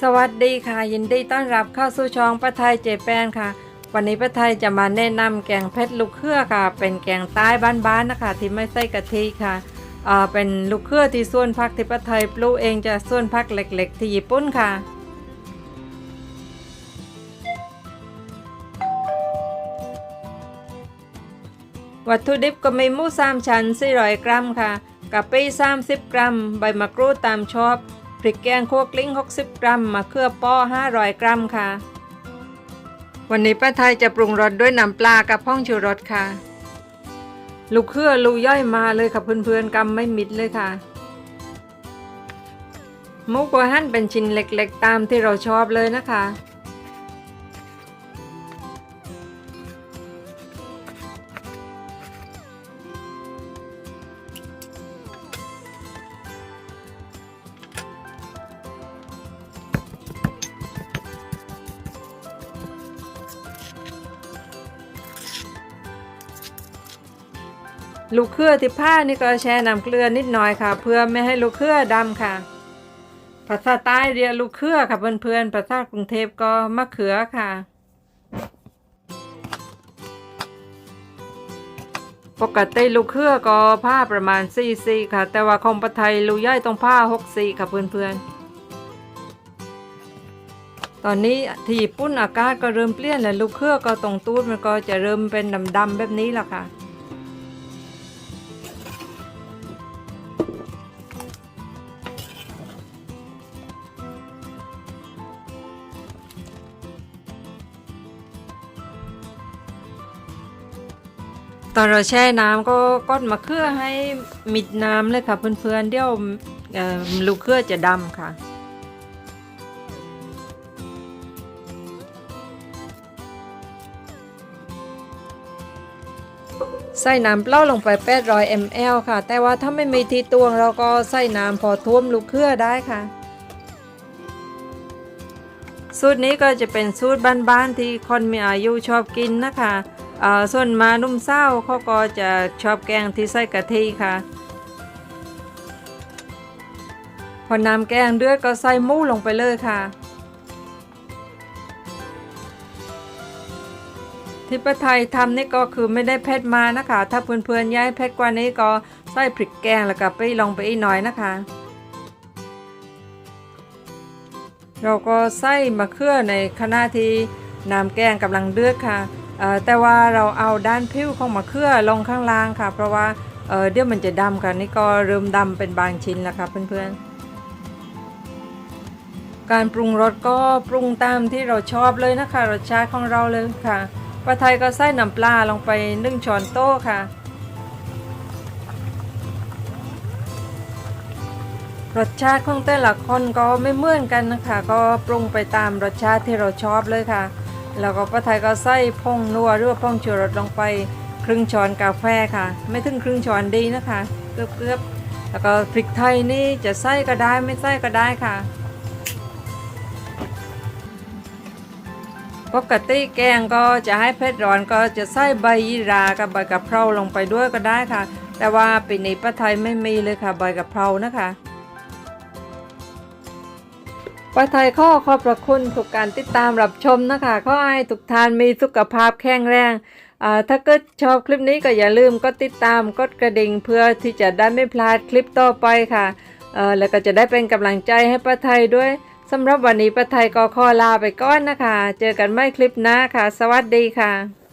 สวัสดีค่ะ ยินดีต้อนรับเข้าสู่ช่องป้าไทยเจแปนค่ะ วันนี้ป้าไทยจะมาแนะนำแกงเพชรลูกเครือค่ะ เป็นแกงใต้บ้านๆนะคะ ที่ไม่ใส่กะทิค่ะเอ่อเป็นลูกเครือที่ส่วนพักที่ป้าไทยปลูกเองจะส่วนพักเล็ก ๆ ที่ญี่ปุ่นค่ะวัตถุดิบก็มีหมูสามชั้น400 กรัมค่ะกะปิ30 กรัม ใบมะกรูดตามชอบ ริกแกงคั่วกลิ้ง 60 กรัมมะเขือป้อ 500 กรัมค่ะ วันนี้ป้าไทยจะปรุงรสด้วยน้ำปลากับพ่องชูรสค่ะ ลูกเครือลูกย่อยมาเลยค่ะเพื่อนๆกำไม่มิดเลยค่ะหมูกวหั่นเป็นชิ้นเล็กๆ ตามที่เราชอบเลยนะคะ ลูกเครือที่ผ้านี่ก็แช่น้ำเกลือนิดหน่อยค่ะ เพื่อไม่ให้ลูกเครือดำค่ะ ภาษาใต้เรียกลูกเครือค่ะเพื่อนๆภาษากรุงเทพก็มะเขือค่ะปกติลูกเครือก็ผ้าประมาณ4ซีค่ะ แต่ว่าของปะไทยลูกย่อยต้องผ้า6ซีค่ะเพื่อนๆ ตอนนี้ที่ปุ่นอากาศก็เริ่มเปลี่ยนแล้วลูกเครือก็ตรงตูดมันก็จะเริ่มเป็นดำๆแบบนี้และค่ะ ตอนเราแช่น้ำก็ก้นมะเขือให้มิดน้ำเลยค่ะ เพื่อนๆเดี๋ยวลูกเครือจะดำค่ะใส่น้ำเปล่าลงไป 800 ml ค่ะ แต่ว่าถ้าไม่มีที่ตวงเราก็ใส่น้ำพอท่วมลูกเครือได้ค่ะ สูตรนี้ก็จะเป็นสูตรบ้านๆที่คนมีอายุชอบกินนะคะ ส่วนมานุ่มเศร้าเขาก็จะชอบแกงที่ใส่กะทิค่ะพอน้ำแกงเดือดก็ใส่หมูลงไปเลยค่ะ ที่ป้าไทยทำนี่ก็คือไม่ได้เผ็ดมานะคะ ถ้าเพื่อนๆย้ายเผ็ดกว่านี้ก็ใส่พริกแกงแล้วก็ไปลองไปอีกหน่อยนะคะ เราก็ใส่มะเขือในขณะที่น้ำแกงกำลังเดือดค่ะ แต่ว่าเราเอาด้านผิวของมะเขือลงข้างล่างค่ะ เพราะว่าเเดี๋ยวมันจะดำค่ะนี่ก็เริ่มดำเป็นบางชิ้นแล้วค่ะเพื่อนๆ การปรุงรสก็ปรุงตามที่เราชอบเลยนะคะรสชาติของเราเลยค่ะป้าไทยก็ใส่น้ำปลาลงไปนึ่งช้อนโต๊ะค่ะรสชาติของแต่ละคนก็ไม่เหมือนกันนะคะ ก็ปรุงไปตามรสชาติที่เราชอบเลยค่ะ แล้วก็ป้าไทยก็ใส่พงนัวหรือว่าพงชูรสลงไปครึ่งช้อนกาแฟค่ะ ไม่ถึงครึ่งช้อนดีนะคะเกือบๆแล้วก็พริกไทยนี่จะใส่ก็ได้ไม่ใส่ก็ได้ค่ะปกติแกงก็จะให้เผ็ดร้อนก็จะใส่ใบยีรากับใบกะเพราลงไปด้วยก็ได้ค่ะ แต่ว่าปีนี้ป้าไทยไม่มีเลยค่ะใบกะเพรานะคะ ป้าไทยข้อขอบพระคุณทุกการติดตามรับชมนะคะข้อให้ทุกท่านมีสุขภาพแข็งแรงถ้าเกิดชอบคลิปนี้ก็อย่าลืมกดติดตามกดกระดิ่งเพื่อที่จะได้ไม่พลาดคลิปต่อไปค่ะแล้วก็จะได้เป็นกำลังใจให้ป้าไทยด้วยสำหรับวันนี้ป้าไทยก็ขอลาไปก่อนนะคะ เจอกันไม่คลิปหน้าค่ะ สวัสดีค่ะ